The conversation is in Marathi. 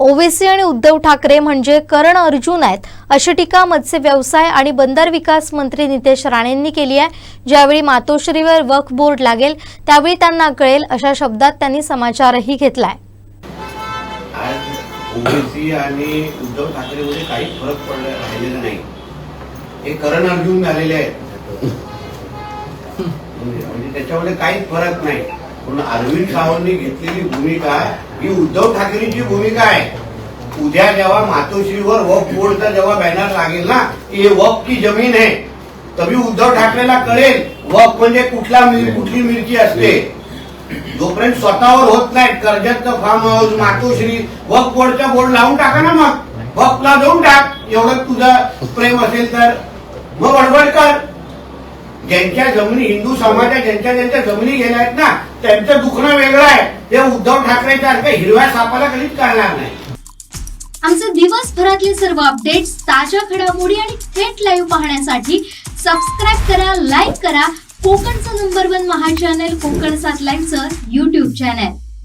ओवेसी आणि उद्धव ठाकरे म्हणजे कर्ण अर्जुन आहेत अशी टीका मत्स्य व्यवसाय आणि बंदर विकास मंत्री नितेश राणेंनी केली आहे. ज्यावेळी मातोश्रीवर वक्फ बोर्ड लागेल त्यावेळी त्यांना कळेल अशा शब्दात त्यांनी समाचारही घेतलाय. आज आणि उद्धव ठाकरेमध्ये काही फरक पडला राहिलेला नाही. हे करण अर्जुन झालेले आहेत. म्हणजे म्हणजे त्याच्यामध्ये काहीच फरक नाही. पण अरविंद सावंतनी घेतलेली भूमिका ही उद्धव ठाकरेंची भूमिका आहे. उद्या जेव्हा मातोश्रीवर वक बोर्डचा जेव्हा बॅनर लागेल ना की हे वक की जमीन आहे तभी उद्धव ठाकरेला कळेल वक म्हणजे कुठला मिर- कुठली मिरची असते. जोपर्यंत स्वतःवर होत नाही कर्जतचं फार्म हाऊस मातोश्री वक बोर्डचा बोर्ड लावून टाका ना मग. वकला देऊन टाक. एवढं तुझं प्रेम असेल तर. मग बडबड कर. ज्यांच्या जमिनी हिंदू समाजात ज्यांच्या ज्यांच्या जमिनी गेल्या आहेत ना त्यांचं दुखणं वेगळं आहे. हे उद्धव ठाकरेसारखं हिरव्या सापाला कधीच करणार नाही. आमचे दिवसभरातले सर्व अपडेट्स ताज्या घडामोडी आणि थेट लाईव्ह पाहण्यासाठी सबस्क्राईब करा लाईक करा. कोकणचं नंबर वन महा चॅनल कोकण सात लाईनचं युट्यूब चॅनल